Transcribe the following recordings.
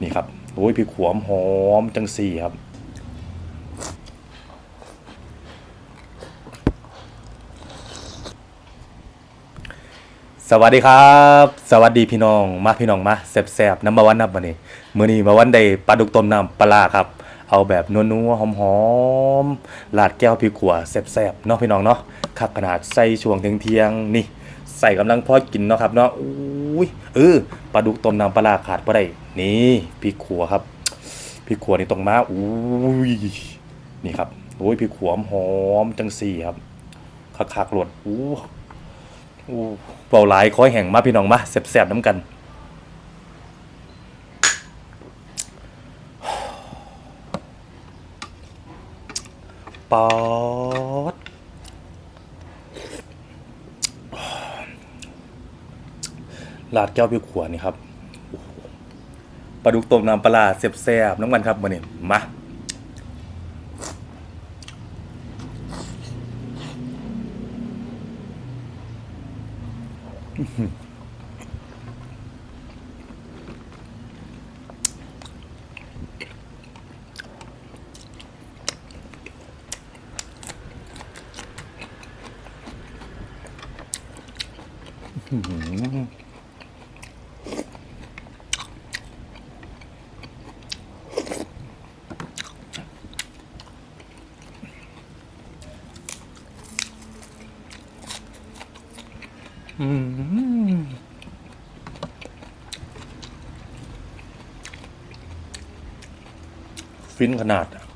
นี่ครับโอ้ยพริกขวมหอมจังสี่ครับสวัสดีครับ สวัสดีพี่น้องมาพี่น้องมาแซ่บๆน้ำมาวันนับวันนี้มื้อนี้มาวันใดปลาดุกต้มน้ำปลาครับ เอาแบบนัวๆหอมๆลาดแก้วพริกขัวแซ่บๆเนาะพี่น้องเนาะคักขนาดใส่ช่วงเที่ยงๆนี่ ใส่กำลังพอกินเนาะครับเนาะอุ้ยเออปลาดุกต้มน้ำปลาขาดบ่ได้นี่พริกขัวครับพริกขัวนี่ต้องมาอุ้ยนี่ครับโอ้ยพริกขัวหอมจังสี่ครับคักๆหลดอู้โอ้เบาหลายคอยแห่งมาพี่น้องมาแสบๆน้ำกันปอด ลาดแก้วพี่ขวนี่ครับปลาดุกต้มน้ำปลาร้าแสบน้ำกันครับมาเนี่ยมา ฟินขนาดอะ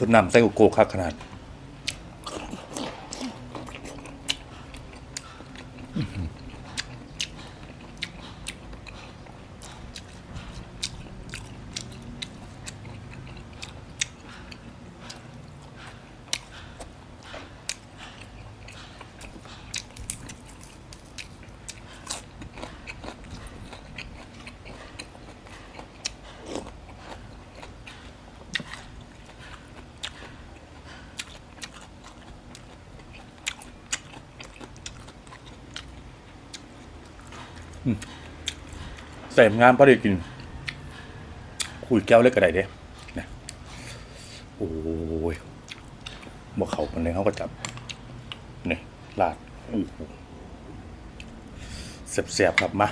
สุดนำไส้โกโกคักขนาด ใส่งามพอดีกิน คุยแก้วเล็กกระไดเด้นะโอ้ยบ่เขาคนเลยเขาก็จับนี่ลาดโอ้โหเสียบๆครับมา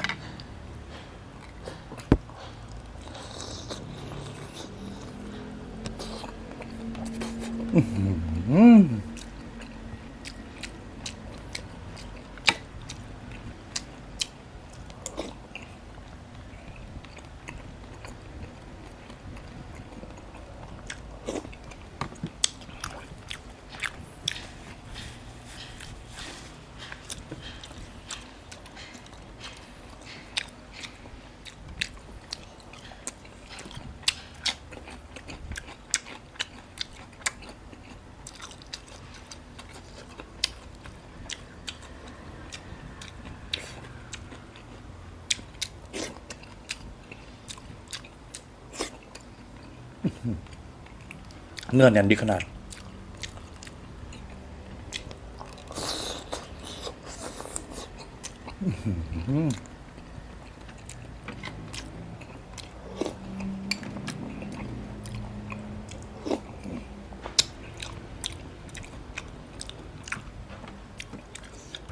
เนื้อแน่นดีขนาด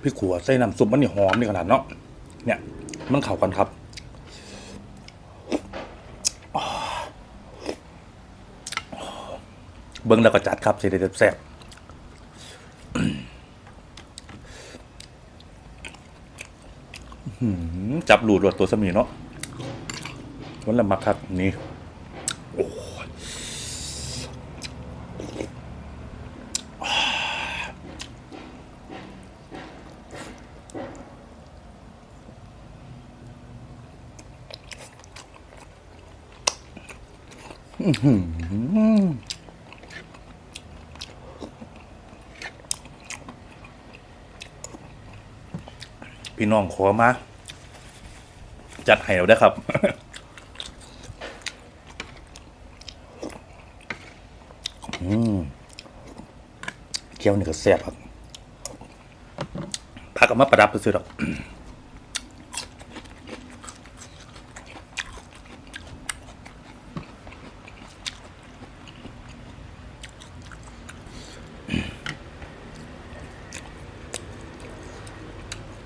พี่ขัวใส่น้ำซุปมันนี่หอมดีขนาดเนาะเนี่ย มันเข้ากันครับ เบิ้งแล้วก็จัดครับเสร็จแซ่บจับหลูดรวดตัวสมีเนาะวันละมักครับนี่โอ้ พี่น้องขอมา จัดให้เราได้ครับ อืมเกี๊ยวนี่ก็แซ่บครับพักเอามาประดับซื้อๆดอก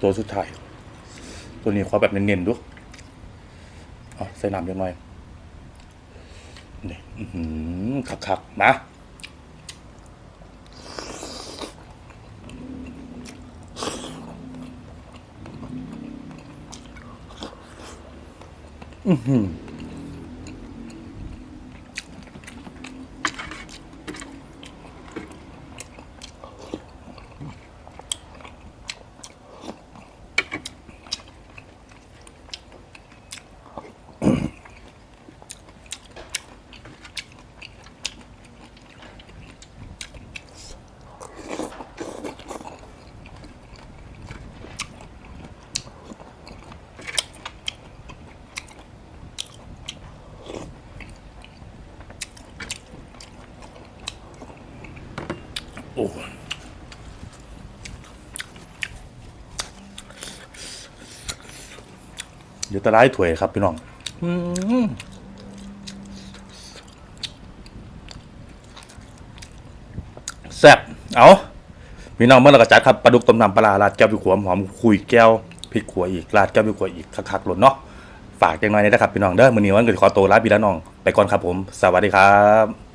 ตัวสุดท้าย ตัวนี้ขอแบบเน้นๆดูเอาใส่น้ำยังหน่อยนี่ขักๆนะอื้อหือ เดี๋ยวตะไลายถวยครับพี่น้องอื้อหือแซ่บเอาพี่น้องเมื่อเรากระจัดครับปลาดุกต้มน้ำปลาร้าราดแก้วพริกขัวหอมคุยแก้วพริกขัวอีกราดแก้วพริกขัวอีกคักๆหล่นเนาะฝากจังหน่อยนะครับพี่น้องเด้อมื้อนี้วันเกิดขอตัวลาพี่แล้วน้องไปก่อนครับผม สวัสดีครับ